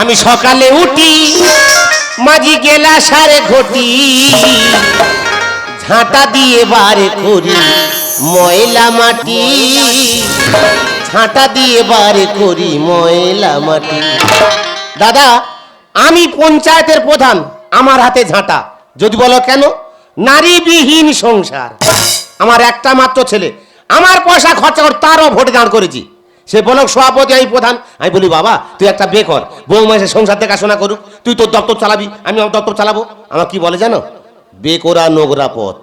আমি সকালে উঠি, মাঝি গেলা সারে ঘটি। ঝাঁটা দিয়ে বারে করি, ময়লা মাটি। ঝাঁটা দিয়ে বারে করি, ময়লা মাটি। দাদা, আমি পঞ্চায়েতের প্রধান, আমার হাতে ঝাঁটা। যদি বলো কেন? নারীবিহীন সংসার। আমার একটা মাত্র ছেলে, আমার পয়সা খরচা করে তারও ভোটে দাঁড় করেছি। সে বলক সভাপতি, আমি প্রধান। আমি বলি, বাবা, তুই একটা বে কর। বৌমা সংসার দেখাশোনা করুক। তুই তোর দপ্তর চালাবি, আমি আমার দপ্তর চালাবো। আমার কি বলে জানো? বে করা নোংরা পথ।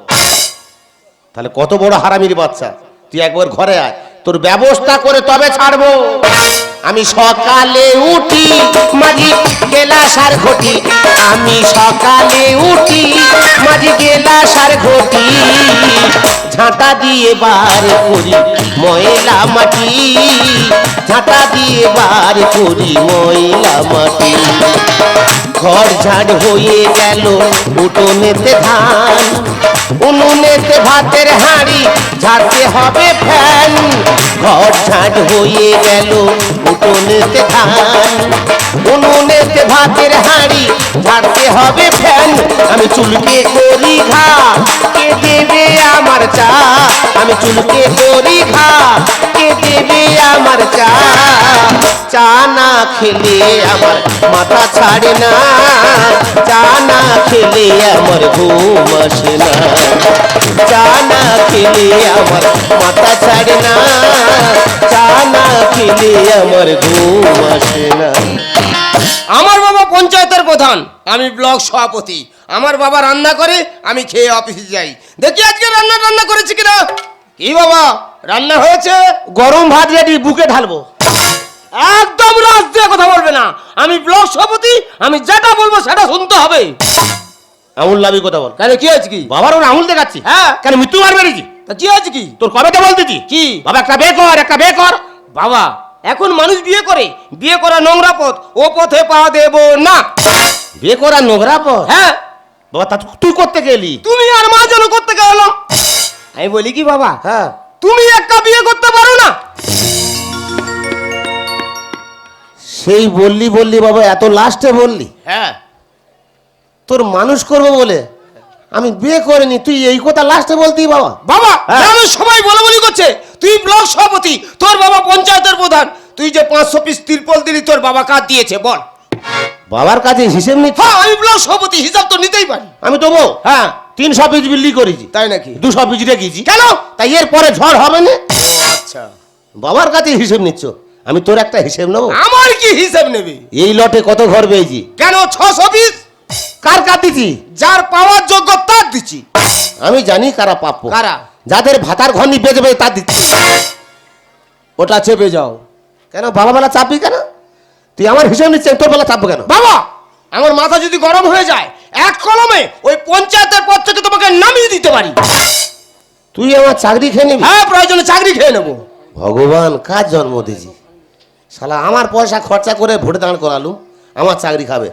তাহলে কত বড় হারামির বাচ্চা। তুই একবার ঘরে আয়। তোর ব্যবস্থা করে তবে ছাড়বো। আমি সকালে উঠি, মাঝি গেলা সার ঘটি। আমি সকালে উঠি, মাঝি গেলা সার ঘটি। ঝাঁটা দিয়ে বার করি ময়লা মাটি। ঝাঁটা দিয়ে বার করি ময়লা মাটি। ঘর ঝাড় হয়ে গেল উঠোনেতে ধান। উনুনেতে ভাতের হাঁড়ি, ঝাড়তে হবে ফ্যান। ঘর ঝাড় হয়ে গেল উঠোনেতে ধান, উনুনেতে ভাতের হাঁড়ি, ঝাড়তে হবে ফ্যান। আমি চুলকে করি ঘা, কে দেবে আমার চা? আমি চুলকে করি ঘা, কে দেবে আমার চা? চা না খেলে আমার মাথা ছাড়ে না, চা না খেলে আমার ঘুম আসে না। চা না খেলে আমার মাথা ছাড়ে না, চা না খেলে আমার ঘুম আসে না। আমার বাবা পঞ্চায়েতের প্রধান আমি ব্লক সভাপতি। আমার বাবা রান্না করে আমি খেয়ে অফিসে যাই। দেখি আজকে রান্না রান্না করেছি কিনা? কি বাবা রান্না হয়েছে? গরম ভাত রেডি বুকে ঢালবো। একদম রাজ দিয়ে কথা বলবে না। আমি ব্লক সভাপতি আমি যেটা বলব সেটা শুনতে হবে। আঙুল লাভি কথা বল। কেন কি হয়েছে কি? বাবার ওর আঙুল দেখাচ্ছি। হ্যাঁ। কেন মৃত্যু মার মেরেছি তা কি হয়েছে কি? তোর কবে তো বলতেছি কি? বাবা একটা বে কর একটা বে কর বাবা এখন মানুষ বিয়ে করে বিয়ে করা নোংরা পথ ও পথে পা দেব না। বিয়ে করা নোংরা পথ? হ্যাঁ। বাবা তা তুই করতে গেলি? তুমি আর মা যেন করতে গেল। আমি বলি কি বাবা? হ্যাঁ। তুমি একটা বিয়ে করতে পারো না। সেই বললি বললি বাবা এত লাস্টে বললি। হ্যাঁ। তোর মানুষ করব বলে? আমি বিয়ে করিনি তুই এই কথা লাস্টে বলতি বাবা। বাবা হ্যাঁ। জানো সবাই বলে বলি করছে। তুই ব্লক সভাপতি তোর বাবা পঞ্চায়েতের প্রধান। তুই যে পাঁচশো পিস তিরপল দিলি তোর বাবা কার দিয়েছে বল। বাবার কাছে হিসেব নিচ্ছি হ্যাঁ আমি ব্লক সভাপতি হিসাব তো নিতেই পারি। আমি দেবো হ্যাঁ। তিনশো পিস বিল্লি করেছি। তাই নাকি? দুশো পিস রেখেছি। কেন? তাই এর পরে ঝড় হবে না? আচ্ছা। বাবার কাছে হিসেব নিচ্ছ? আমি তোর একটা হিসেব নেব? আমার কি হিসাব নেবে? এই লটে কত ঘর পেয়েছি? কেন ছশো পিস কার কার দিছি? যার পাওয়ার যোগ্য তার দিচ্ছি আমি জানি কারা প্রাপ্য কারা? যাদের ভাতার ঘর নিয়ে বেঁচে বেঁচে তার দিচ্ছি ওটা চেপে যাও। কেন? বাবা বেলা চাপবি কেন? তুই আমার হিসেব নিচ্ছিস তোর বেলা চাপবো কেন? বাবা আমার মাথা যদি গরম হয়ে যায় এক কলমে ওই পঞ্চায়েতের পদ থেকে তোমাকে নামিয়ে দিতে পারি। তুই আমার চাকরি খেয়ে নিবি? হ্যাঁ প্রয়োজনে চাকরি খেয়ে নেব। ভগবান কার জন্ম দিয়েছি শালা আমার পয়সা খরচা করে ভোটে দাঁড় করালুম আমার চাকরি খাবে।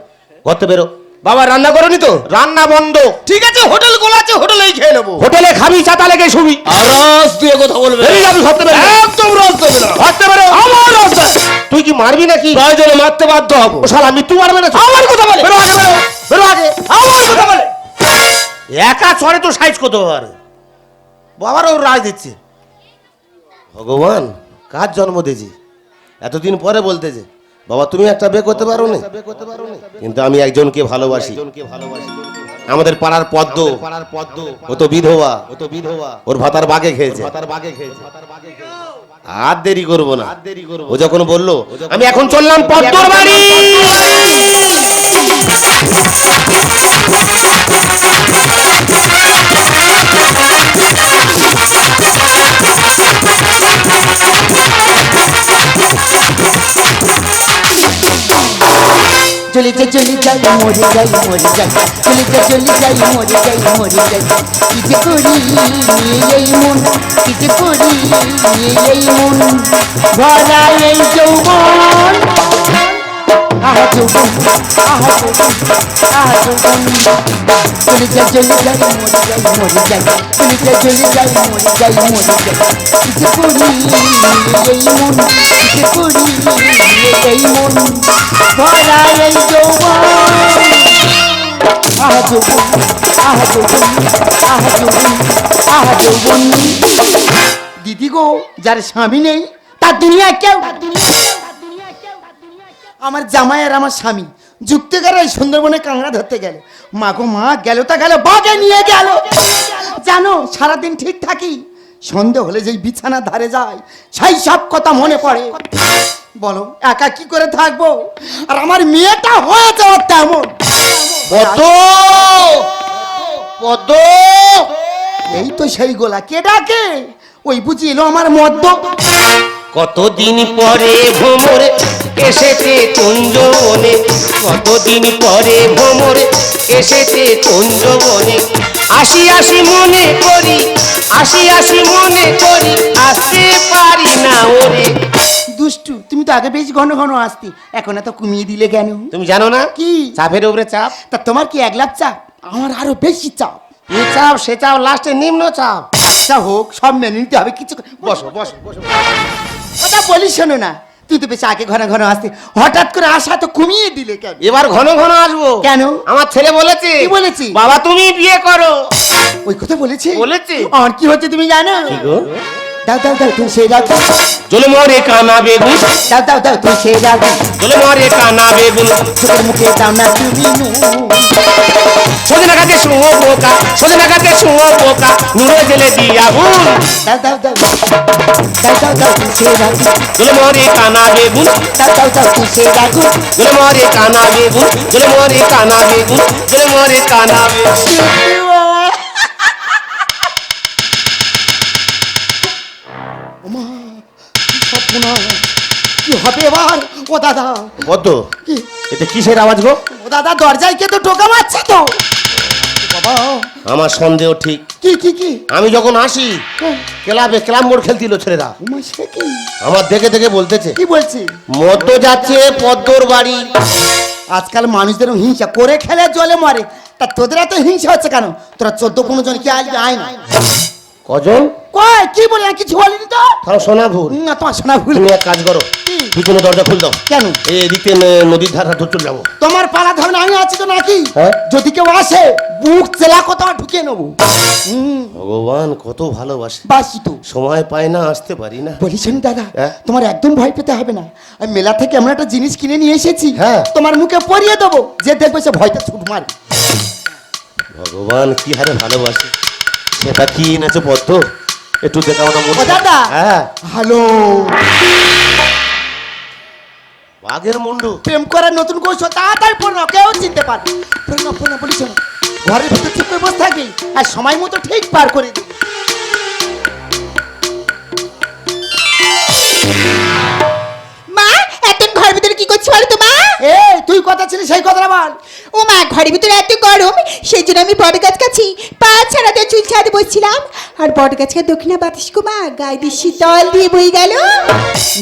করতে বেরো। বাবা রান্না করনি তো? রান্না বন্ধ। ঠিক আছে হোটেল গোলা আছে হোটেলেই খেয়ে নেব। হোটেলে খাবি চাতা লেগে শুবি। আর রস দিয়ে কথা বলবে। যাবি ঘর থেকে বেরো। একদম রস দেবে না। থেকে বেরো। আমার রস। তুই কি মারবি নাকি? প্রয়োজনে মারতে বাধ্য হব। শালা মৃত্যু মারবে না আমার কথা বলে। বেরো আগে বেরো। বেরো আগে। আমার কথা বলে। একা চড়ে তো সাইজ করতে পারে বাবারও রাজ দিচ্ছে। ভগবান কার জন্ম দিয়েছি এতদিন পরে বলতেছে বাবা তুমি একটা বে করতে পারো না কিন্তু আমি একজনকে ভালোবাসি। আমাদের পাড়ার পদ্ম পাড়ার পদ্ম ও তো বিধবা। ও তো বিধবা ওর ভাতার বাগে খেয়েছে। ভাতার বাগে খেয়েছে আর দেরি করব না। দেরি করব ও যখন বলল, আমি এখন চললাম পদ্মর বাড়ি। চলে যাই চলে যাই, মরে যাই মরে যাই। চলে যাই চলে যাই, মরে যাই মরে যাই। কিছু করি এই মন কিছু করি এই মন। ভরা এই যৌবন আহা যৌবন আহা যৌবন আহা যৌবন চলে যাই চলে যাই মরে যাই মরে যাই চলে যাই চলে যাই মরে যাই মরে যাই কি যে করি এই মন কি যে করি এই মন ভরা এই যৌবন আহ যৌবন আহ যৌবন আহ যৌবন আহ যৌবন দিদি গো যার স্বামী নেই তার দুনিয়ায় কেউ আমার জামাই আর আমার স্বামী। যুক্তি করে এই সুন্দরবনে কাঁকড়া ধরতে গেল। মা গো মা গেল তা গেল বাগে নিয়ে গেল। জানো সারাদিন ঠিক থাকি। সন্ধে হলে যেই বিছানা ধারে যায় সেই সব কথা মনে পড়ে। বলো একা কি করে থাকব? আর আমার মেয়েটা হয়ে যাওয়ার তেমন। পদ্ম পদ্ম এই তো সেই গোলা। কে ডাকে? ওই বুঝি এলো আমার মদ্য কতদিন পরে ভ্রমরে? এসেছে কুঞ্জবনে। কতদিন পরে ভ্রমরে? এসেছে কুঞ্জবনে। আসি আসি মনে করি আসি আসি মনে করি আসতে পারি না ওরে। দুষ্টু তুমি তো আগে বেশ ঘন ঘন আসতি এখন এত কমিয়ে দিলে কেন? তুমি জানো না? কি? চাপের উপরে চাপ। তা তোমার কি এক লাখ চাপ? আমার আরও বেশি চাপ। এ চাপ সে চাপ লাস্টে নিম্ন চাপ। যা হোক সব মেনে নিতে হবে কিছু বসো বসো বসো। কথা বলি শোনো না তুই তো বেশ আগে ঘন ঘন আসতি হঠাৎ করে আসা তো কমিয়ে দিলে কেন? এবার ঘন ঘন আসব। কেন? আমার ছেলে বলেছে কি বলেছি? বাবা তুমি বিয়ে করো। ওই কথা বলেছি? বলেছি। আর কি হচ্ছে তুমি জানো? দাও দাও দাও তুমি সেই দাও দাও জলে মরে কানা বেগুন দাও দাও দাও তুমি সেই দাও দাও জলে মরে কানা বেগুন চোখের মুখে দাও না তুমি সজনা গাছে শুঁয়ো পোকা সজনা গাছে শুঁয়ো পোকা নুড়ে জেলে দিয়া গুন দাও দাও দাও দাও দাও দাও সেই দাও দাও কানা বেগুন দাও দাও দাও সেই দাও দাও কানা বেগুন জলে কানা বেগুন জলে কানা বেগুন কি কি হবে এবার? ও দাদা। পদ্ম কি? এটা কিসের আওয়াজ গো? ও দাদা দরজায় কে তো টোকা মারছে তো? বাবা। আমার সন্দেহ ঠিক। কি কি কি? আমি যখন আসি ক্লাবে ক্লাব মোড় খেলছিল ছেলেরা। আমার দেখে দেখে বলতেছে। কি বলছি? মদ্য যাচ্ছে পদ্মর বাড়ি। আজকাল মানুষদের হিংসা। করে খেলে জলে মরে। তা তোদের এত হিংসা হচ্ছে কেন? তোরা চোদ্দ পনেরো জন কি আসবে আয় না? কজন? কয়? কি বলি কিছু বলিনি তো? তাও সোনা ভুল। না তোমার সোনা ভুল। তুমি এক কাজ করো পিছনে দরজা খুল দাও। কেন? এদিকে নদীর ধারা ধর চলে যাব। তোমার পালা ধরনে আমি আছি তো নাকি? হ্যাঁ? যদি কেউ আসে বুক চেলা কোথাও ঢুকিয়ে নেব। ভগবান কত ভালোবাসে। বাসি তো। সময় পায় না আসতে পারি না। বলি শোন দাদা হ্যাঁ? তোমার একদম ভয় পেতে হবে না। আমি মেলা থেকে এমন একটা জিনিস কিনে নিয়ে এসেছি হ্যাঁ। তোমার মুখে পরিয়ে দেবো। যে দেখবে সে ভয়টা ছুট মারে ভগবান কি হারে ভালোবাসে। সেটা কি এনেছে পদ্ম একটু দেখাও না। দাদা। হ্যাঁ। হ্যালো। বাঘের মুন্ডু। প্রেম করার নতুন কৌশল তাড়াতাড়ি পড়ো কেউ চিনতে পারবে পড়ো না পড়ো না বলিস ঘরের ভিতর চুপ করে বসে থাকবি আর সময় মতো ঠিক পার করে দিবি কথা ছিলি সেই কথাটা বল। ও মা ঘরের ভিতরে এত গরম সেই জন্য আমি বট গাছ কাছি পা ছাড়াতে চুল ছাড়াতে বসছিলাম। আর বট গাছকে দক্ষিণা বাতাস গো মা গায়ে দিয়ে শীতল দিয়ে বই গেল।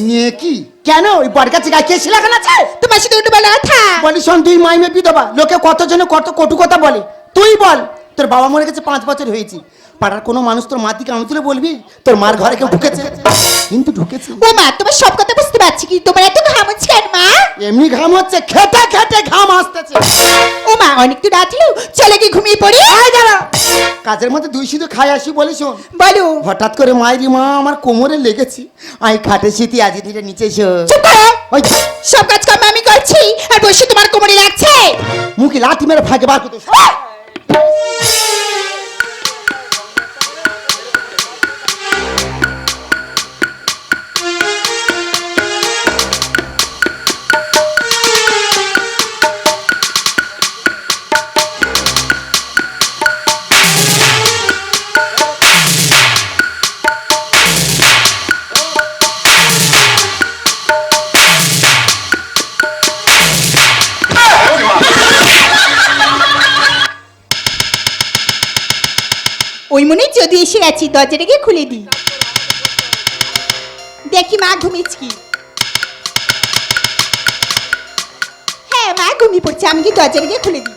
নিয়ে কি? কেন? ওই বর কাছে গায়ে কে শিলাখান আছে? তোমার সাথে উঠে বলা কথা। বলি শোন তুই মাইমে বিধবা লোকে কতজন কত কটু কথা বলে। তুই বল তোর বাবা মরে গেছে পাঁচ বছর হয়েছি। পাড়ার কোনো মানুষ তোর দিকে আঙুল তুলে বলবি? তোর মার ঘরে কেউ ঢুকেছে? কিন্তু ঢুকেছে। ও মা তোমার সব কথা বুঝতে পারছি কি তোমার এত ঘাম হচ্ছে কেন মা। এমনি ঘাম হচ্ছে খেটে খেটে ঘাম আসতেছে। ও মা অনেক তো রাত চলে গিয়ে ঘুমিয়ে পড়ি। আয় দাঁড়া কাজের মধ্যে দুই শুধু খাই আসি বলি শোন। বলো। হঠাৎ করে মায়েরি মা আমার কোমরে লেগেছি। আমি খাটে শীতি আজি ধীরে নিচে এসো। চুপ করো। ওই সব কাজ কর্ম আমি করছি আর বসে তোমার কোমরে লাগছে। মুখে লাঠি মেরে ভাগে বার করতো ওই মনে যদি এসে গেছি দরজাটা গিয়ে খুলে দিই। দেখি মা ঘুমিয়েছি হ্যাঁ মা ঘুমিয়ে পড়ছে আমি কি দরজাটা গিয়ে খুলে দিই।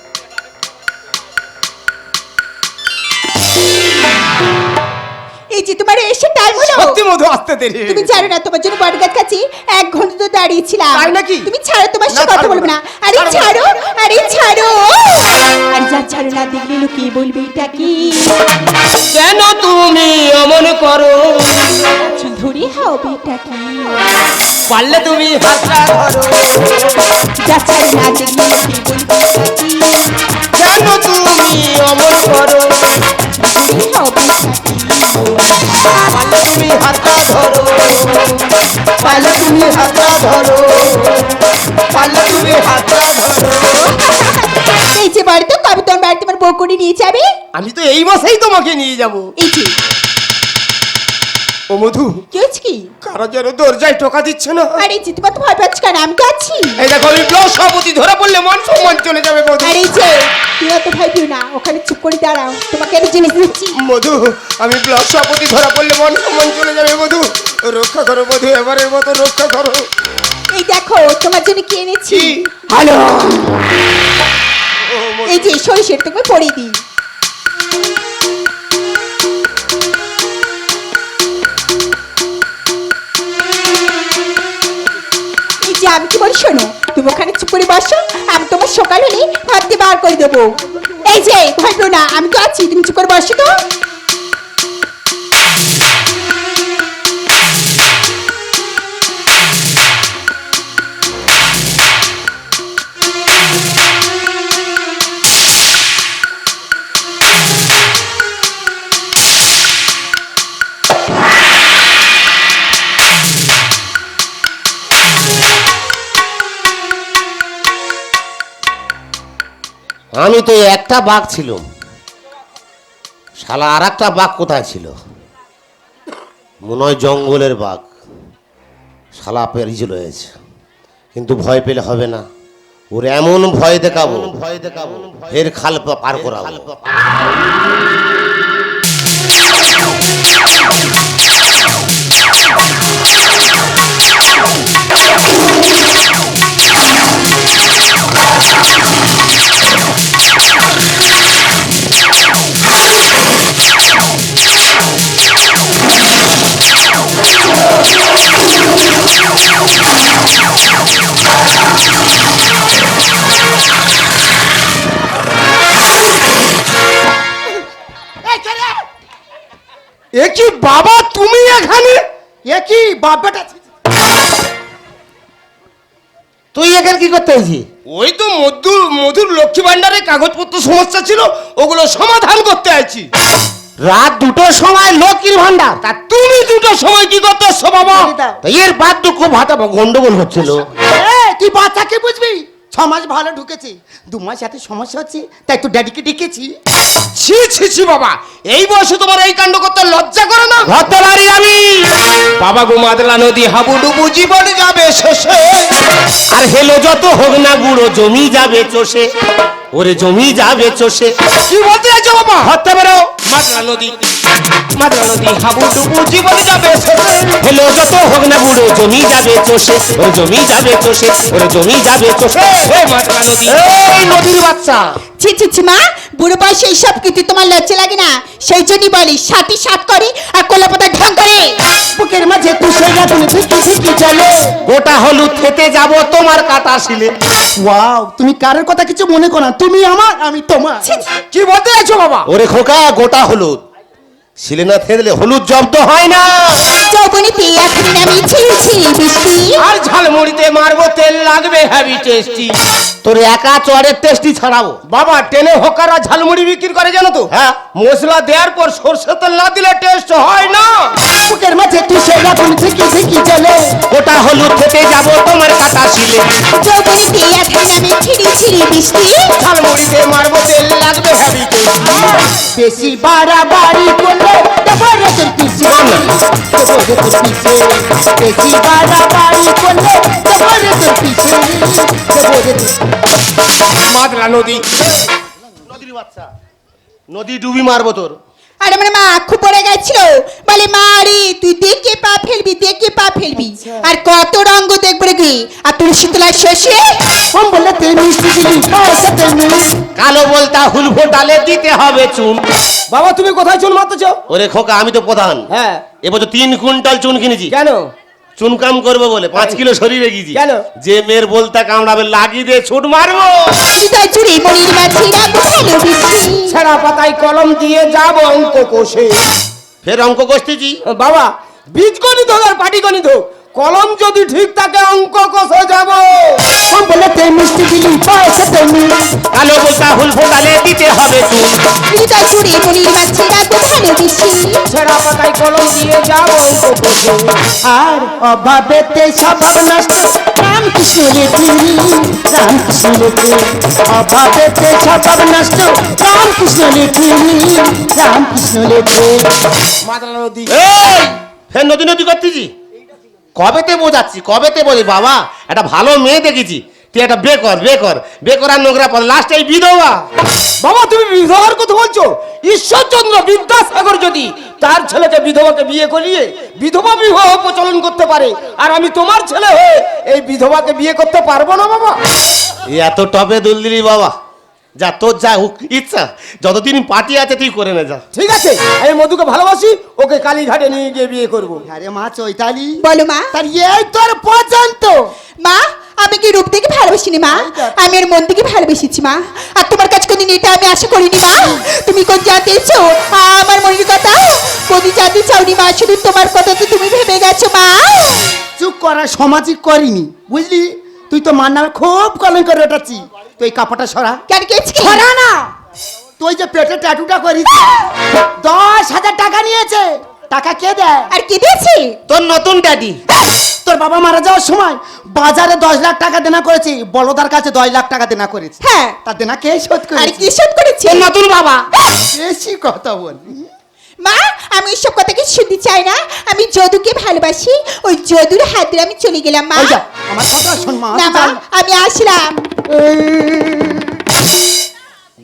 এই যে তোমার এসে টাইম হলো। সত্যি মধু আসতে দেরি তুমি। জানো না তোমার জন্য বটগাছ কাছে এক ঘণ্টা তো দাঁড়িয়েছিলাম। তাই নাকি? তুমি ছাড়ো তোমার সাথে কথা বলব না। না। আরে ছাড়ো আরে ছাড়ো। আরে যা ছাড়ো না দেখলে লোকে বলবে এটা কি? কেন তুমি অমন করো। ধরে হবে এটা কি পারলে তুমি হাতটা ধরো। যা ছাড়ো না বলবে কেন তুমি অমন করো। ধরে এটা কি? পারলে তুমি হাতটা ধরো। পারলে তুমি হাতটা ধরো। পারলে তুমি হাতটা ধরো। এই যে বাড়িতে তোমার বাড়িতে তোমার বউ করে নিয়ে যাবে? আমি তো এই মাসেই তোমাকে নিয়ে যাব। এই যে। ও মধু কি হচ্ছে কি? কারও যেন দরজায় টোকা দিচ্ছে না। আরে তোমার তো ভয় পাচ্ছ কেন? আমি তো আছি। এই দেখো আমি ব্লক সভাপতি ধরা পড়লে মান সম্মান চলে যাবে মধু। আর এই যে তুমি অত ভয় পেও না। ওখানে চুপ করে দাঁড়াও। তোমাকে আমি জিনিস দিচ্ছি। মধু আমি ব্লক সভাপতি ধরা পড়লে মান সম্মান চলে যাবে মধু। রক্ষা করো মধু এবারের মতো রক্ষা করো। এই দেখো তোমার জন্য কি এনেছি? হ্যালো এই যে সরিষের তোকে পড়ে দিই। যে আমি কি বলি শোনো, তুমি ওখানে চুপ করে বসো, আমি তোমার সকাল হলে ভাবতে বার করে দেবো। এই যে ভয় না, আমি তো আছি, তুমি চুপ করে বসো তো। আমি তো একটা বাঘ ছিল। শালা আর একটা বাঘ কোথায় ছিল? মনে হয় জঙ্গলের বাঘ। শালা পেরিয়ে হয়েছে কিন্তু ভয় পেলে হবে না। ওর এমন ভয় দেখাবো। ভয় দেখাবো। ফের খাল পার করাবো। এ কি বাবা তুমি এখানে এ কি বাবাটা তুই এখানে কি করতে হয়েছি ওই তো মধুর মধুর লক্ষ্মী ভান্ডারের কাগজপত্র সমস্যা ছিল ওগুলো সমাধান করতে আছি রাত দুটোর সময় লক্ষ্মীর ভান্ডার তা তুমি দুটো সময় কি করতেছো বাবা? এর বাদ তো খুব হাতা গন্ডগোল হচ্ছিল। তুই বাচ্চাকে বুঝবি? ছ মাস ভালো ঢুকেছে দু মাস এত সমস্যা হচ্ছে তাই তো ড্যাডিকে ডেকেছি। ছি ছি ছি বাবা এই বয়সে তোমার এই কাণ্ড করতে লজ্জা করে না। হতে পারি আমি। বাবা গো মাদলা নদী হাবুডুবু জীবন যাবে শেষে। আর হেলো যত হোক না বুড়ো জমি যাবে চষে। ওরে জমি যাবে চষে কি বলতে চাইছো বাবা? ধরতে পারো। মাদ্রা নদী মাদ্রা নদী হাবু ডুবু জীবন যাবে হেলো যত হোক না বুড়ো জমি যাবে চষে ওরে জমি যাবে চষে ওরে জমি যাবে চষে ও মাদ্রা নদী। এই নদীর বাচ্চা। ছি ছি ছি মা বুড়ো বয়সে এইসব কিছু তোমার লজ্জা লাগে না? সেই জন্যই বলি সাথী সাত করে আর কোলাপতা ঢং করে। বুকের মাঝে তুষে গাছন ঝিকি ঝিকি চলে। গোটা হলুদ খেতে যাব তোমার কাটা শিলে। ওয়াও তুমি কারোর কথা কিছু মনে করো না তুমি আমার আমি তোমার। ছি, ছি। কি বলতে চাইছো বাবা? ওরে খোকা গোটা হলুদ। শিলে না থেদলে হলুদ জব্দ হয় না। ঝালমুড়িতে মারবো তেল লাগবে হ্যাভি টেস্টি তোর একা চড়ের টেস্টি ছাড়াবো বাবা টেনে হকারা ঝালমুড়ি বিক্রি করে জানো তো হ্যাঁ। মশলা দেওয়ার পর সরষে তেল না দিলে টেস্ট হয় না বুকের মাঝে তুষে গাছন ঝিকি ঝিকি চলে গোটা হলুদ খেতে যাব তোমার কাটা শিলে যৌবনীতে এখন আমি ছিঁড়ি ছিঁড়ি বৃষ্টি ঝালমুড়িতে মারবো তেল লাগবে হ্যাভি টেস্টি বেশি বাড়াবাড়ি করলে দেবো রে তোর পিছে বেশি বাড়াবাড়ি করলে দেবো রে তোর পিছে দেবো রে তোর মাদলা নদী। নদীর বাচ্চা। নদী ডুবি মারবো তোর। আর আমার মা খুব পড়ে গেছিল। বলে মা রে তুই দেখে পা ফেলবি দেখে পা ফেলবি। আর কত রঙ্গ দেখবে কি আর শীতলার শেষে কালো বলতা হুল ফোটালে দিতে হবে চুন। বাবা তুমি কোথায় চুন মারতেছ? ওরে খোকা আমি তো প্রধান। হ্যাঁ। এবছর তিন কুইন্টাল চুন কিনেছি। কেন? চুন কাম করব বলে পাঁচ কিলো শরীরে গিয়েছি কেন? যে মেয়ের বলতে কামড়াবে লাগিয়ে দিয়ে ছুট মারবো। ছেঁড়া পাতায় কলম দিয়ে যাব অঙ্ক কষে ফের অঙ্ক কষতেছি বাবা বীজগণিত হোক আর পাটি গণিত হোক কলম যদি ঠিক থাকে অঙ্ক কোষে যাব। কম বললে তে মিষ্টি দিলি পয়সাতে নেই কালো বলতা হুল ফোটালে দিতে হবে চুন হৃদয় জুড়ে মনির মাঝে রাখব ভালোবেসে ছেঁড়া পাতায় কলম দিয়ে যাব অঙ্ক কোষে। আর অভাবেতে স্বভাব নষ্ট রামকৃষ্ণ লেখেনি রামকৃষ্ণ লেখে অভাবেতে স্বভাব নষ্ট রামকৃষ্ণ লেখেনি রামকৃষ্ণ লেখে মাতালা নদী। এই ফের নদী নদী করতেছি? কবেতে বোঝাচ্ছি কবেতে বোঝে বাবা একটা ভালো মেয়ে দেখেছি। তুই একটা বে কর বে কর বে করার নোংরা পর লাস্ট এই বিধবা। বাবা তুমি বিধবার কথা বলছো? ঈশ্বরচন্দ্র বিদ্যাসাগর যদি তার ছেলেকে বিধবাকে বিয়ে করিয়ে বিধবা বিবাহ প্রচলন করতে পারে আর আমি তোমার ছেলে হয়ে এই বিধবাকে বিয়ে করতে পারব না বাবা? এত টপে দুল দিলি বাবা। যা তোর যা হুক- ইচ্ছা। যতদিন পার্টি আছে তুই করে নে যা। ঠিক আছে আমি মধুকে ভালোবাসি ওকে কালীঘাটে নিয়ে গিয়ে বিয়ে করব। আরে মা চৈতালি। বলো মা। তার এই তোর পর্যন্ত মা আমি কি রূপ দেখে ভালোবাসিনি মা? আমি এর মন থেকে ভালোবেসেছি মা। আর তোমার কাছে কোনদিন এটা আমি আশা করিনি মা। তুমি কোন জানতে আমার মনের কথা? কোনদিন জানতে চাওনি মা? শুধু তোমার কথা তো তুমি ভেবে গেছো মা। চুপ করা সমাজই করিনি বুঝলি? তুই তো মার নামে খুব কলঙ্ক রটাচ্ছি তুই কাপড়টা সরা। কেন কেছি সরা না। তুই যে পেটে ট্যাটুটা করিস দশ হাজার টাকা নিয়েছে। টাকা কে দেয়? আর কি দিয়েছি? তোর নতুন ড্যাডি তোর বাবা মারা যাওয়ার সময় বাজারে দশ লাখ টাকা দেনা করেছি বলদার কাছে দশ লাখ টাকা দেনা করেছি। হ্যাঁ। তার দেনা কে শোধ করেছি? আর কি শোধ করেছি? নতুন বাবা। বেশি কথা বল মা আমি এসব কথা কিছু শুনতে চাই না? আমি যদুকে ভালোবাসি ওই যদুর হাত ধরে আমি চলে গেলাম মা। ওই যা, আমার কথা শোন মা না মা আমি আসলাম।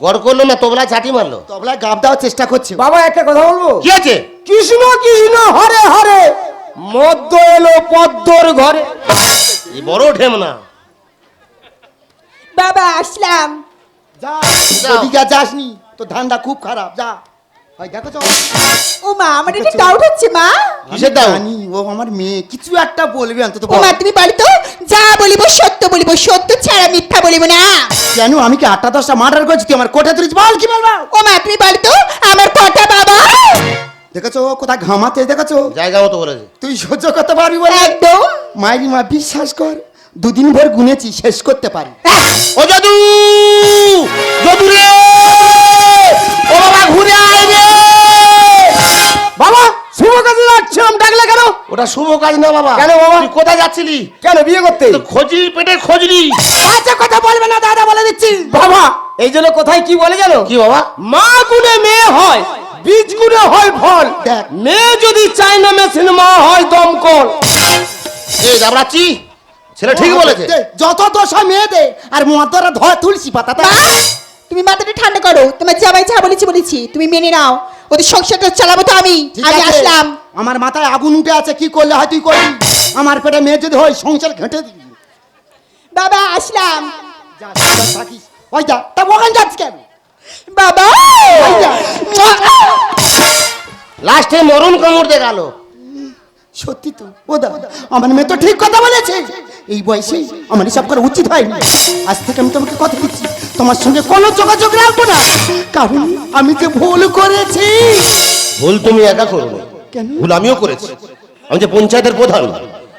গড় করল না তোবলা চাটি মারলো। তবলা গাব দেওয়ার চেষ্টা করছে। বাবা একটা কথা বলব? কি আছে? কৃষ্ণ কৃষ্ণ হরে হরে মদ্য এলো পদ্মর ঘরে। এই বড় ঢেম না বাবা আসলাম। যা যাও। ওদিকে আর যাসনি তো ধান্দা খুব খারাপ যা। ওই দেখো তো। ও মা আমার এটা ডাউট হচ্ছে মা। কিসের দাও জানি, ও আমার মেয়ে। কিছু একটা বলবে অন্তত ও মা তুমি বলো তো? যা বলিব সত্য বলিব সত্য ছাড়া মিথ্যা বলিব না। কেন? আমি কি আটটা দশটা মার্ডার করছি? তুই আমার কোঠে তুলিস বল কি বলব? ও মা তুমি বলো তো? আমার কটা বাবা। দেখেছ? কোথায় ঘামাতে দেখেছ? জায়গা মতো বলেছে। তুই সহ্য করতে পারবি বলে? একদম। মাইরি মা বিশ্বাস কর দুদিন ভর গুনেছি শেষ করতে পারি। ও যদু যদু রে ও বাবা ঘুরে আয়! বাবা শুভ কাজে যাচ্ছিলাম ডাকলে কেন? ওটা শুভ কাজ না বাবা। কেন বাবা? তুই কোথায় যাচ্ছিলি? কেন বিয়ে করতে? তো খোঁজলি পেটে খোঁজলি। আচ্ছা কথা বলবে না দাদা বলে দিচ্ছি। বাবা এই জন্য কোথায় কি বলে জানো? কি বাবা? মা গুণে মেয়ে হয় বীজ গুণে হয় ফল। দেখ। মেয়ে যদি চায়না মেশিন মা হয় দমকল। এই যাবড়াচ্ছি ছেলে ঠিক বলেছে। যত দোষ মেয়ে দে আর মদরা ধর তুলসী পাতা তুমি মাথাটা ঠান্ডা করো। তোমার জামাই যা বলেছি বলেছি তুমি মেনে নাও। ওদের সংসারটা চালাবো তো আমি। আমি আসলাম। আমার মাথায় আগুন উঠে আছে কি করলে হয় তুই করবি আমার পেটে মেয়ে যদি হয় সংসার ঘেঁটে দিবি। বাবা আসলাম। যা, যা, থাকিস। ওই যা তা ওখানে যাচ্ছি কেন? বাবা! লাস্টে মরণ কামড় গেল। সত্যি তো ও দা আমার মেয়ে তো ঠিক কথা বলেছে। এই বয়সে আমার এসব করা উচিত হয়নি। আজ থেকে আমি তোমাকে কথা দিচ্ছি। তোমার সঙ্গে কোনো যোগাযোগ রাখব না। কারণ আমি যে ভুল করেছি। ভুল তুমি একা করো না। কেন? ভুল আমিও করেছি। আমি যে পঞ্চায়েতের প্রধান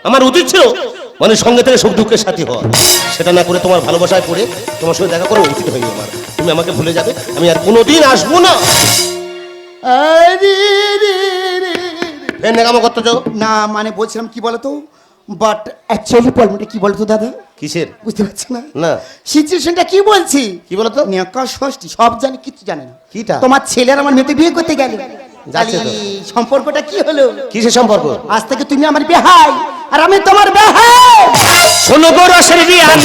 আমার উচিত ছিল মানে সঙ্গে থেকে সুখ দুঃখের সাথী হওয়া। সেটা না করে তোমার ভালোবাসায় পড়ে তোমার সঙ্গে দেখা করা উচিত হয়নি আমার। তুমি আমাকে ভুলে যাবে আমি আর কোনোদিন আসব না। আরে রে রে রে। ফের নেকামো করতে চাও না মানে বলছিলাম কি বলতো? বাট অ্যাকচুয়ালি প্রবলেমটা কি বলতো দাদা? কিসের? বুঝতে পারছি না। না। সিচুয়েশনটা কি বলছি? কি বলতো? নেকা ষষ্ঠী সব জানি কিছু জানে না। কিটা? তোমার ছেলের আমার মেয়েতে বিয়ে করতে গেল। তো। সম্পর্কটা কি হলো? কিসের সম্পর্ক? আজ থেকে তুমি আমার বেহাই আর আমি তোমার বেহাই। শোনো গো রসের বিয়ান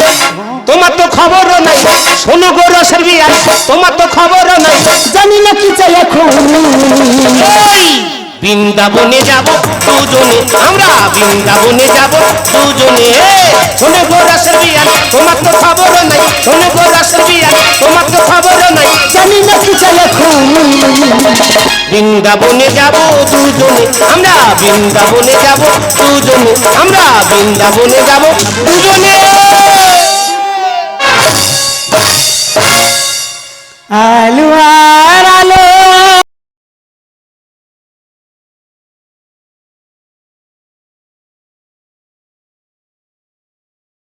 তোমার তো খবরও নাই। শোনো গো রসের বিয়ান তোমার তো খবরও নাই। জানি না কি চাই এখন। বৃন্দাবনে যাব দুজনে আমরা বৃন্দাবনে যাব। দুজনে শোনো রসের বিয়ান, তোমার তো খবরও নাই। শোনো রসের বিয়ান, তোমার তো খবরও নাই। জানি না কি এখন বৃন্দাবনে যাব দুজনে, আমরা বৃন্দাবনে যাব দুজনে, আমরা বৃন্দাবনে যাব দুজনে। আলুয়া